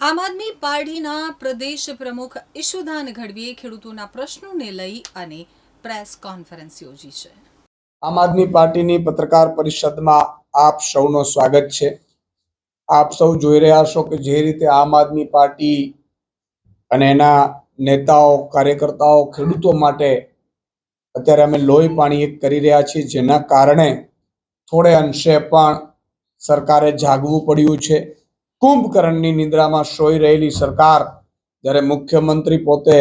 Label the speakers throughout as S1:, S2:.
S1: આમ આદમી પાર્ટીના પ્રદેશ પ્રમુખ ઈશુદાન ગઢવીએ ખેડૂતોના પ્રશ્નોને લઈ અને પ્રેસ કોન્ફરન્સ યોજી છે.
S2: આમ આદમી પાર્ટીની પત્રકાર પરિષદમાં આપ સૌનો સ્વાગત છે. આપ સૌ જોઈ રહ્યા છો કે જે રીતે આમ આદમી પાર્ટી અને એના નેતાઓ, કાર્યકર્તાઓ, ખેડૂતો માટે અત્યારે અમે લોહી પાણી એક કરી રહ્યા છીએ, જેના કારણે થોડે અંશે પણ સરકારે જાગવું પડ્યું છે. કુંભકર્ણની નિદ્રામાં સોઈ રહેલી સરકાર જ્યારે મુખ્યમંત્રી પોતે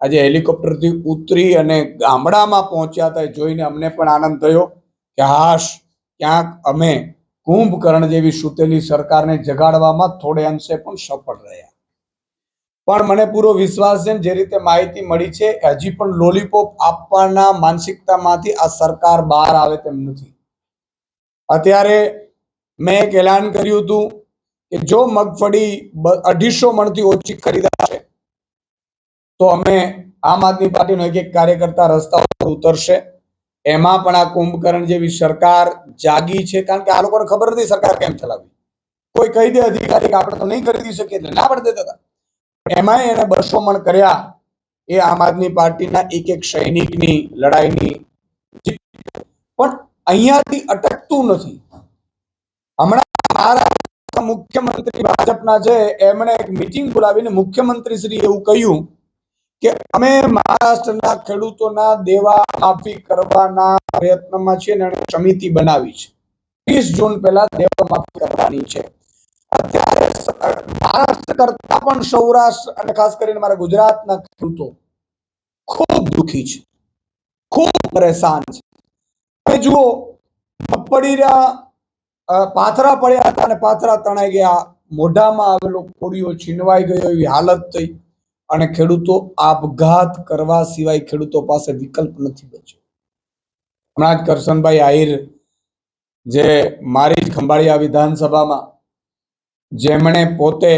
S2: આજે હેલિકોપ્ટરથી ઉતરી અને ગામડામાં પહોંચ્યા હતા જોઈને અમને પણ આનંદ થયો કે હાશ, ક્યાંક અમે કુંભકર્ણ જેવી સૂતેલી સરકારને જગાડવામાં થોડે અંશે પણ સફળ રહ્યા. પણ મને પૂરો વિશ્વાસ છે જે રીતે માહિતી મળી છે હજી પણ લોલીપોપ આપવાના માનસિકતામાંથી આ સરકાર બહાર આવે તેમ નથી. અત્યારે મેં એક એલાન કર્યું હતું કે જો મગફળી અઢીસો મણથી ઓછી ખરીદાશે તો અમે આમ આદમી પાર્ટીનો એક એક કાર્યકર્તા રસ્તા ઉપર ઉતરશે. એમાં પણ આ કુંભકર્ણ જેવી સરકાર જાગી છે, કારણ કે આ લોકોને ખબર નથી સરકાર કેમ ચલાવી. કોઈ કહી દે અધિકારી આપણે તો નહીં ખરીદી શકીએ ના પણ દેતા હતા. એમાંય એને બસો મણ કર્યા એ આમ આદમી પાર્ટીના એક એક સૈનિકની લડાઈની પણ અહીંયાથી અટકતું નથી. હમણાં મારા મુખ્યમંત્રી ભાજપના છે એમણે એક મિટિંગ બોલાવીને મુખ્યમંત્રી શ્રી એવું કહ્યું કે અમે મહારાષ્ટ્રના ખેડૂતોના દેવા માફી કરવાના પ્રયત્નમાં છીએ અને સમિતિ બનાવી છે. ત્રીસ જૂન પહેલા દેવા માફી કરવાની છે. અત્યારે મહારાષ્ટ્ર કરતા પણ સૌરાષ્ટ્ર અને ખાસ કરીને મારા ગુજરાતના ખેડૂતો ખૂબ દુખી છે. ખૂબ પરેશાન છે. હવે જુઓ અ, પાથરા પડ્યા હતા અને પાથરા તણાઈ ગયા. મોઢામાં આવેલો કોળીઓ છીનવાઈ ગયો એવી હાલત થઈ અને ખેડૂતો આપઘાત કરવા સિવાય ખેડૂતો પાસે વિકલ્પ નથી બચ્યો. હમણાં જ કરશનભાઈ આહિર, જે મારી જ ખંભાળિયા વિધાનસભામાં, જેમણે પોતે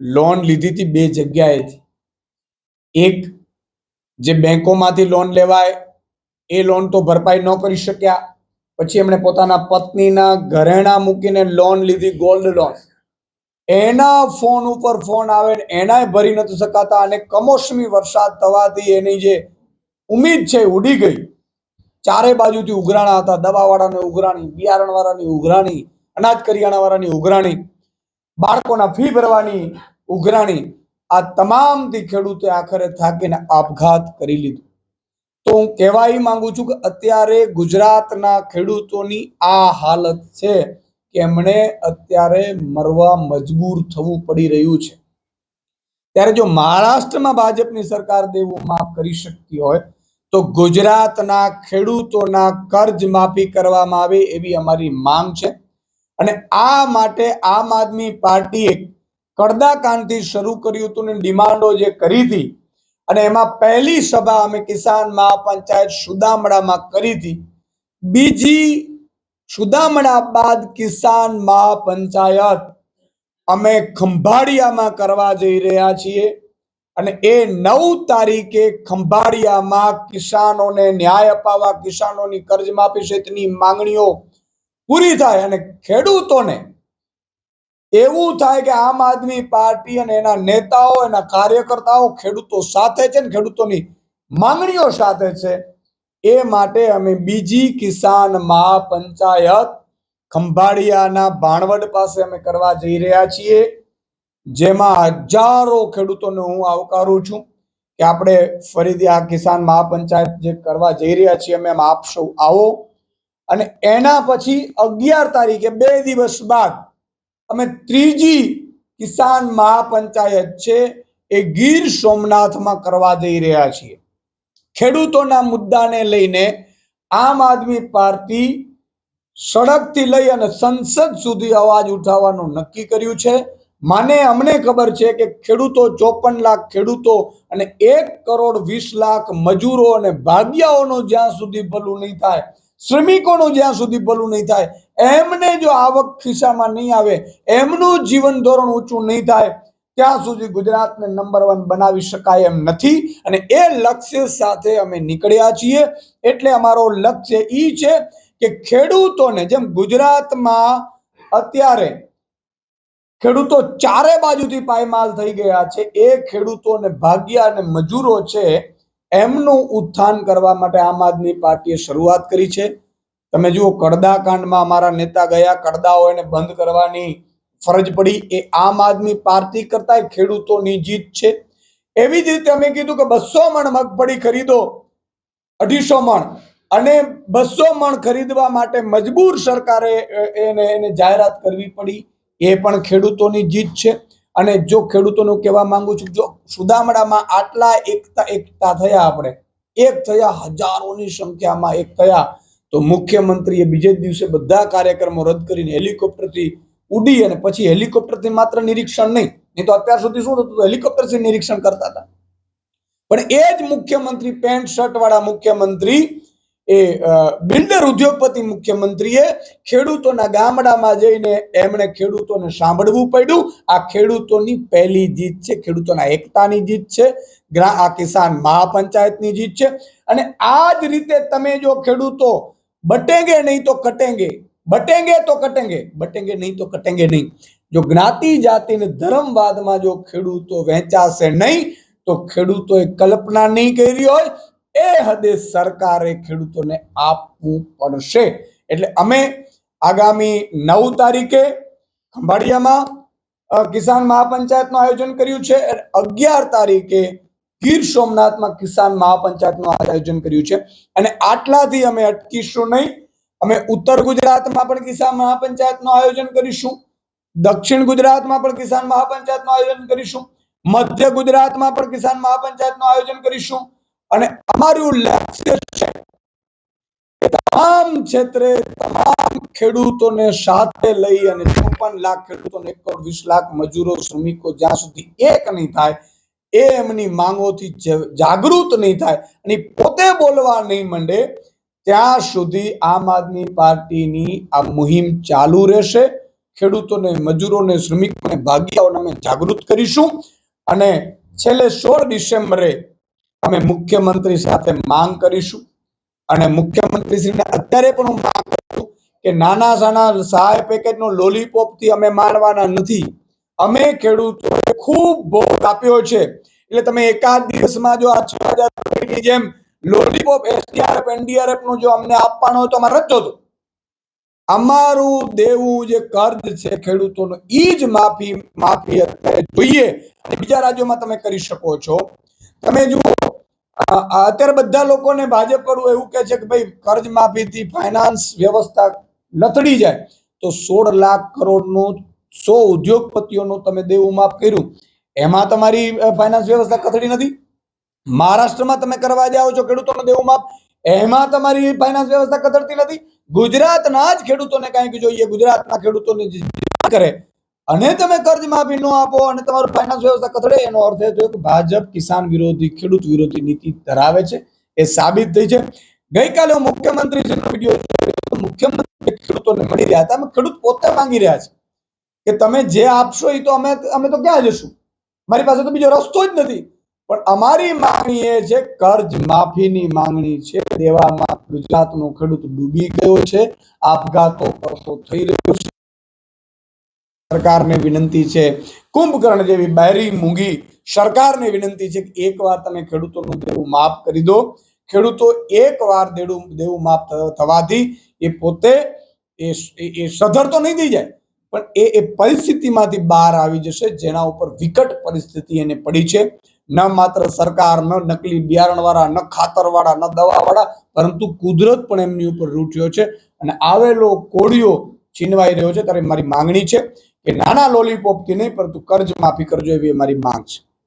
S2: લોન લીધી હતી બે જગ્યાએથી એક, જે બેંકોમાંથી લોન લેવાય, એ લોન તો ભરપાઈ ન કરી શક્યા. પછી એમણે પોતાના પત્નીના ઘરેણા મૂકીને લોન લીધી ગોલ્ડ લોન એના ફોન ઉપર ફોન આવે એનાય ભરી નથી શકાતા અને કમોસમી વરસાદ થવાથી એની જે ઉમીદ છે ઉડી ગઈ. ચારે બાજુથી ઉઘરાણા હતા દવાવાળાની ઉઘરાણી, બિયારણવાળાની ઉઘરાણી, અનાજ કરિયાણાવાળાની ઉઘરાણી, બાળકોના ફી ભરવાની ઉઘરાણી, આ તમામથી ખેડૂતે આખરે થાકીને આપઘાત કરી લીધું. તો હું કહેવા માંગુ છું કે અત્યારે ગુજરાતના ખેડૂતોની આ હાલત છે કે એમણે અત્યારે મરવા મજબૂર થવું પડી રહ્યું છે. ત્યારે જો મહારાષ્ટ્રમાં ભાજપની સરકાર દેવું માફ કરી શકતી હોય, તો ગુજરાતના ખેડૂતોના કર્જ માફી કરવામાં આવે એવી અમારી માંગ છે. અને આ માટે આમ આદમી પાર્ટીએ કડદાકાંડથી શરૂ કર્યું હતું ને ડિમાન્ડો જે કરી હતી અને એમાં પહેલી સભા અમે કિસાન મહાપંચાયત સુદામડામાં કરી હતી. બીજી સુદામડા બાદ કિસાન મહાપંચાયત અમે ખંભાળિયામાં કરવા જઈ રહ્યા છીએ અને એ નવ તારીખે ખંભાળિયામાં કિસાનોને ન્યાય અપાવવા, કિસાનોની કર્જમાફી સહિતની માંગણીઓ પૂરી થાય અને ખેડૂતોને એવું થાય કે આમ આદમી પાર્ટી અને એના નેતાઓ, એના કાર્યકર્તાઓ ખેડૂતો સાથે છે ને ખેડૂતોની માંગણીઓ સાથે છે, એ માટે અમે બીજી કિસાન મહાપંચાયત ખંભાળિયાના ભાણવડ પાસે અમે કરવા જઈ રહ્યા છીએ, જેમાં હજારો ખેડૂતોને હું આવકારું છું કે આપણે ફરીથી આ કિસાન મહાપંચાયત જે કરવા જઈ રહ્યા છીએ, અમે આપ આવો. અને એના પછી અગિયાર તારીખે બે દિવસ બાદ અમે ત્રીજી કિસાન મહાપંચાયત છે, એ ગીર સોમનાથમાં કરવા જઈ રહ્યા છીએ. ખેડૂતોના મુદ્દાને લઈને આમ આદમી પાર્ટી સડકથી લઈ અને સંસદ સુધી અવાજ ઉઠાવવાનું નક્કી કર્યું છે. મને અમને ખબર છે કે ખેડૂતો ચોપન લાખ ખેડૂતો અને એક કરોડ વીસ લાખ મજૂરો અને ભાગ્યાઓનું જ્યાં સુધી ભલું નહીં થાય શ્રમિકોનું જ્યાં સુધી ભલું નહીં થાય, એમને જો આવક ખિસ્સામાં નહીં આવે, એમનું જીવન ધોરણ ઊંચું નહીં થાય, ત્યાં સુધી ગુજરાતને નંબર વન બનાવી શકાય એમ નથી. અને એ લક્ષ્ય સાથે અમે નીકળ્યા છીએ. એટલે અમારો લક્ષ્ય એ છે કે ખેડૂતોને, જેમ ગુજરાતમાં અત્યારે ખેડૂતો ચારે બાજુથી પાયમાલ થઈ ગયા છે, એ ખેડૂતોને ભાગ્યા અને મજૂરો છે એમનું ઉત્થાન કરવા માટે આમ આદમી પાર્ટીએ શરૂઆત કરી છે. તમે જુઓ, કડદા કાંડમાં અમારા નેતા ગયા. કડદાઓ એને બંધ કરવાની ફરજ પડી. એ આમ આદમી પાર્ટી કરતા ખેડૂતોની જીત છે. એવી જ રીતે અમે કીધું કે બસો મણ મગફળી ખરીદો, અઢીસો મણ. અને બસો મણ ખરીદવા માટે મજબૂર સરકારે એને એને જાહેરાત કરવી પડી. એ પણ ખેડૂતોની જીત છે. અને જો ખેડૂતોનું કહેવા માંગુ છું, જો સુદામડામાં આટલા એકતા એકતા થયા આપણે. એક થયા, હજારોની સંખ્યામાં એક થયા. તો મુખ્યમંત્રીએ બીજે દિવસે બધા કાર્યક્રમો રદ કરીને હેલિકોપ્ટરથી ઉડી અને પછી હેલિકોપ્ટરથી માત્ર નિરીક્ષણ નહીં નહીં તો અત્યાર સુધી શું થતું હેલિકોપ્ટરથી નિરીક્ષણ કરતા હતા. પણ એ જ મુખ્યમંત્રી, પેન્ટ શર્ટ વાળા મુખ્યમંત્રી એ બિલ્ડર ઉદ્યોગપતિ મુખ્યમંત્રીએ ખેડૂતોના ગામડામાં જઈને એમણે ખેડૂતોને સાંભળવું પડ્યું. આ ખેડૂતોની પહેલી જીત છે, ખેડૂતોના એકતાની જીત છે આ કિસાન મહાપંચાયતની જીત છે. અને આ જ રીતે તમે જો ખેડૂતો બટેંગે નહીં તો કટેંગે, બટેંગે તો કટેંગે, બટેંગે નહીં તો કટેંગે નહીં. જો જ્ઞાતિ જાતિને ધર્મવાદમાં જો ખેડૂતો વહેંચાશે નહીં, તો ખેડૂતોએ કલ્પના નહીં કરી હોય એ હદે સરકારે ખેડૂતોને આપવું પડશે. એટલે અમે આગામી નવ તારીખે ખંભાળિયામાં કિસાન મહાપંચાયતનું આયોજન કર્યું છે અગિયાર તારીખે ગીર સોમનાથમાં કિસાન મહાપંચાયતનું આયોજન કર્યું છે. અને આટલાથી અમે અટકીશું નહીં. અમે ઉત્તર ગુજરાતમાં પણ કિસાન મહાપંચાયતનું આયોજન કરીશું. દક્ષિણ ગુજરાતમાં પણ કિસાન મહાપંચાયતનું આયોજન કરીશું. મધ્ય ગુજરાતમાં પણ કિસાન મહાપંચાયતનું આયોજન કરીશું. અને અમારું લક્ષ્ય છે કે તમામ ક્ષેત્રે તમામ ખેડૂતોને સાથે લઈ અને ચોપન લાખ ખેડૂતોને એક કરોડ વીસ લાખ મજૂરો, શ્રમિકો જ્યાં સુધી એક નહીં થાય, એ એમની માંગોથી જાગૃત નહીં થાય અને પોતે બોલવા નહીં માંડે, ત્યાં સુધી આમ આદમી પાર્ટીની આ મુહિમ ચાલુ રહેશે. ખેડૂતોને, મજૂરોને, શ્રમિકોને ભાગીયાઓને અમે જાગૃત કરીશું અને છેલ્લે સોળ ડિસેમ્બરે અમે મુખ્યમંત્રી સાથે માંગ કરીશું અને મુખ્યમંત્રીશ્રીને અત્યારે પણ હું માંગ કરું કે નાના સાના સહાય પેકેજનો લોલીપોપથી અમે માનવાના નથી. અમે ખેડૂતોએ ખૂબ ભોગ આપ્યો છે. એટલે તમે એકાદ દિવસમાં જો આ છ હજાર જેમ લોલીપોપ એસડીઆરએફ એનડીઆરએફનું જો અમને આપવાનો હોય તો અમારે રચો તો અમારું દેવું જે કર્જ છે ખેડૂતોનું એ જ માફી માફી અત્યારે જોઈએ. બીજા રાજ્યોમાં તમે કરી શકો છો. તમે જુઓ અત્યારે બધા લોકોને ભાજપ કરવું એવું કહે છે કે ભાઈ, કર્જ માફીથી ફાઇનાન્સ વ્યવસ્થા લથડી જાય. તો સોળ લાખ કરોડનું સો ઉદ્યોગપતિઓનું તમે દેવું માફ કર્યું. એમાં તમારી ફાઇનાન્સ વ્યવસ્થા કથળી નથી. મહારાષ્ટ્રમાં તમે કરવા જાઓ છો ખેડૂતોને દેવું માફ. એમાં તમારી ફાઇનાન્સ વ્યવસ્થા કથળતી નથી. ગુજરાતના જ ખેડૂતોને કાંઈક જોઈએ. ગુજરાતના ખેડૂતોને કરે અને તમે કર્જ માફી ન આપો અને તમારું ફાઇનાન્સ વ્યવસ્થા કથળે, એનો અર્થ એ થયો કે ભાજપ કિસાન વિરોધી, ખેડૂત વિરોધી નીતિ ધરાવે છે. એ સાબિત થઈ છે. ગઈકાલે હું મુખ્યમંત્રીજીનો વીડિયો મુખ્યમંત્રી ખેડૂતોને મળી રહ્યા હતા. અમે ખેડૂત પોતે માંગી રહ્યા છે કે તમે જે આપશો એ તો અમે અમે તો ક્યાં જશું? મારી પાસે તો બીજો રસ્તો જ નથી. પણ અમારી માંગણી એ છે, કર્જ માફીની માંગણી છે. દેવામાં ગુજરાતનો ખેડૂત ડૂબી ગયો છે. આપઘાતો થઈ રહ્યો છે. સરકારને વિનંતી છે. કુંભકર્ણ જેવી બહેરી મૂંગી સરકારને વિનંતી છે કે એકવાર તમે ખેડૂતોનું દેવું માફ કરી દો. ખેડૂતો એકવાર દેડું, દેવું માફ થવાથી એ પોતે એ સધર તો નહીં થઈ જાય, પણ એ એ પરિસ્થિતિમાંથી બહાર આવી જશે જેના ઉપર વિકટ પરિસ્થિતિ એને પડી છે. ન માત્ર સરકાર, ન નકલી બિયારણવાળા, ન ખાતરવાળા, ન દવાવાળા, પરંતુ કુદરત પણ એમની ઉપર રૂઠ્યો છે. અને આવેલો કોળિયો છીનવાઈ રહ્યો છે. ત્યારે મારી માંગણી છે કે નાના લોલીપોપથી નહીં પરંતુ કર્જ માફી કરજો એવી અમારી માંગ છે.